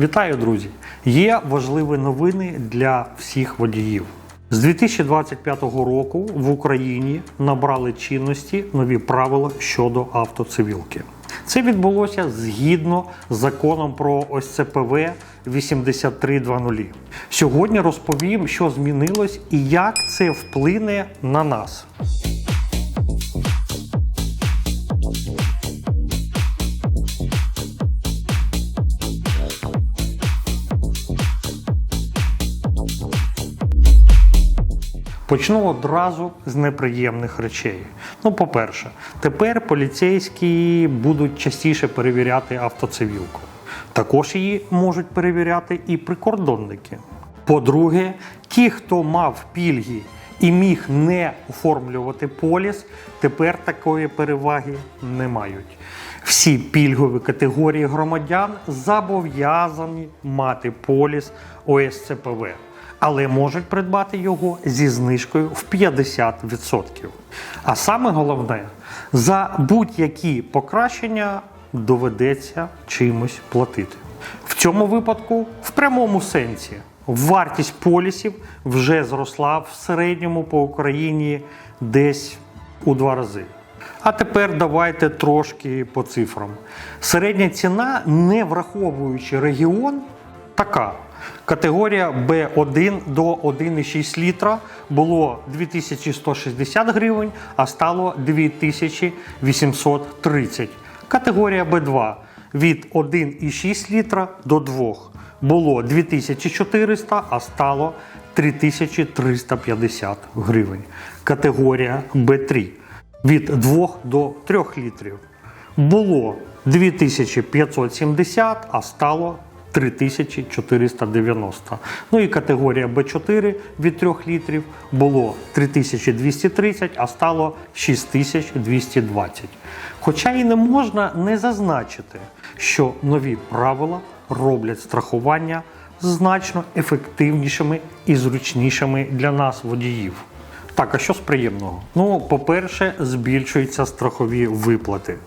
Вітаю, друзі! Є важливі новини для всіх водіїв. З 2025 року в Україні набрали чинності нові правила щодо автоцивілки. Це відбулося згідно з законом про ОСЦПВ 8320. Сьогодні розповім, що змінилось і як це вплине на нас. Почну одразу з неприємних речей. Ну, по-перше, тепер поліцейські будуть частіше перевіряти автоцивілку. Також її можуть перевіряти і прикордонники. По-друге, ті, хто мав пільги і міг не оформлювати поліс, тепер такої переваги не мають. Всі пільгові категорії громадян зобов'язані мати поліс ОСЦПВ але можуть придбати його зі знижкою в 50%. А саме головне, за будь-які покращення доведеться чимось платити. В цьому випадку, в прямому сенсі, вартість полісів вже зросла в середньому по Україні десь у два рази. А тепер давайте трошки по цифрам. Середня ціна, не враховуючи регіон, така. Категорія B1 до 1,6 літра було 2160 гривень, а стало 2830. Категорія B2 від 1,6 літра до 2 було 2400, а стало 3350 гривень. Категорія B3 від 2 до 3 літрів було 2570, а стало 3490. Ну і категорія Б4 від 3 літрів було 3230, а стало 6220. Хоча і не можна не зазначити, що нові правила роблять страхування значно ефективнішими і зручнішими для нас, водіїв. Так, а що з приємного? Ну, по-перше, збільшуються страхові виплати.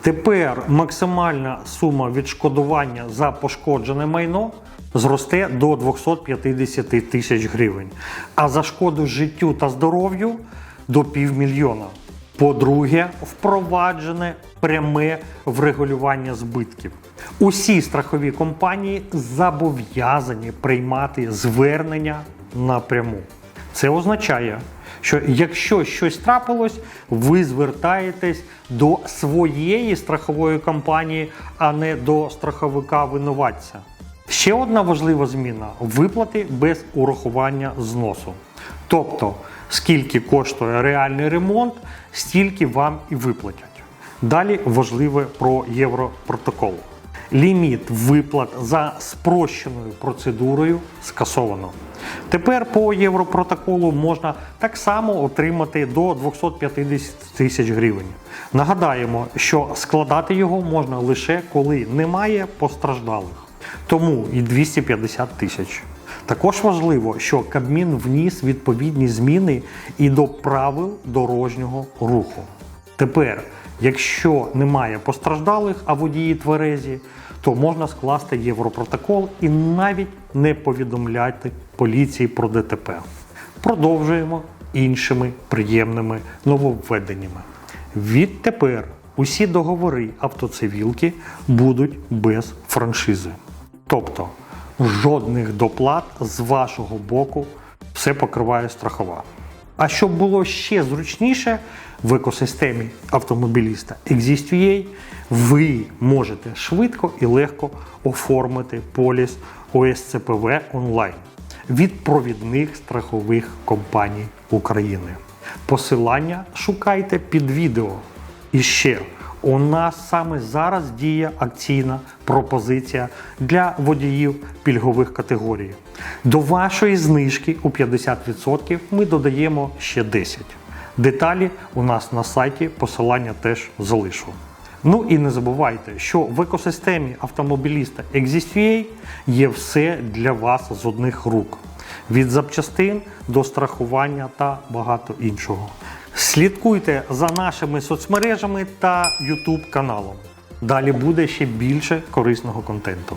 Тепер максимальна сума відшкодування за пошкоджене майно зросте до 250 тисяч гривень, а за шкоду життю та здоров'ю до півмільйона. По-друге, впроваджене пряме врегулювання збитків. Усі страхові компанії зобов'язані приймати звернення напряму. Це означає, що якщо щось трапилось, ви звертаєтесь до своєї страхової компанії, а не до страховика винуватця. Ще одна важлива зміна виплати без урахування зносу. Тобто, скільки коштує реальний ремонт, стільки вам і виплатять. Далі важливе про Європротокол. Ліміт виплат за спрощеною процедурою скасовано. Тепер по Європротоколу можна так само отримати до 250 тисяч гривень. Нагадаємо, що складати його можна лише коли немає постраждалих, тому і 250 тисяч. Також важливо, що Кабмін вніс відповідні зміни і до правил дорожнього руху. Тепер, якщо немає постраждалих, а водії тверезі, то можна скласти Європротокол і навіть не повідомляти поліції про ДТП. Продовжуємо іншими приємними нововведеннями. Відтепер усі договори автоцивілки будуть без франшизи. Тобто жодних доплат з вашого боку все покриває страхова. А щоб було ще зручніше, в екосистемі автомобіліста Exist.ua ви можете швидко і легко оформити поліс ОСЦПВ онлайн від провідних страхових компаній України. Посилання шукайте під відео. І ще у нас саме зараз діє акційна пропозиція для водіїв пільгових категорій. До вашої знижки у 50% ми додаємо ще 10. Деталі у нас на сайті, посилання теж залишу. Ну і не забувайте, що в екосистемі автомобіліста Exist.ua є все для вас з одних рук: від запчастин до страхування та багато іншого. Слідкуйте за нашими соцмережами та YouTube каналом. Далі буде ще більше корисного контенту.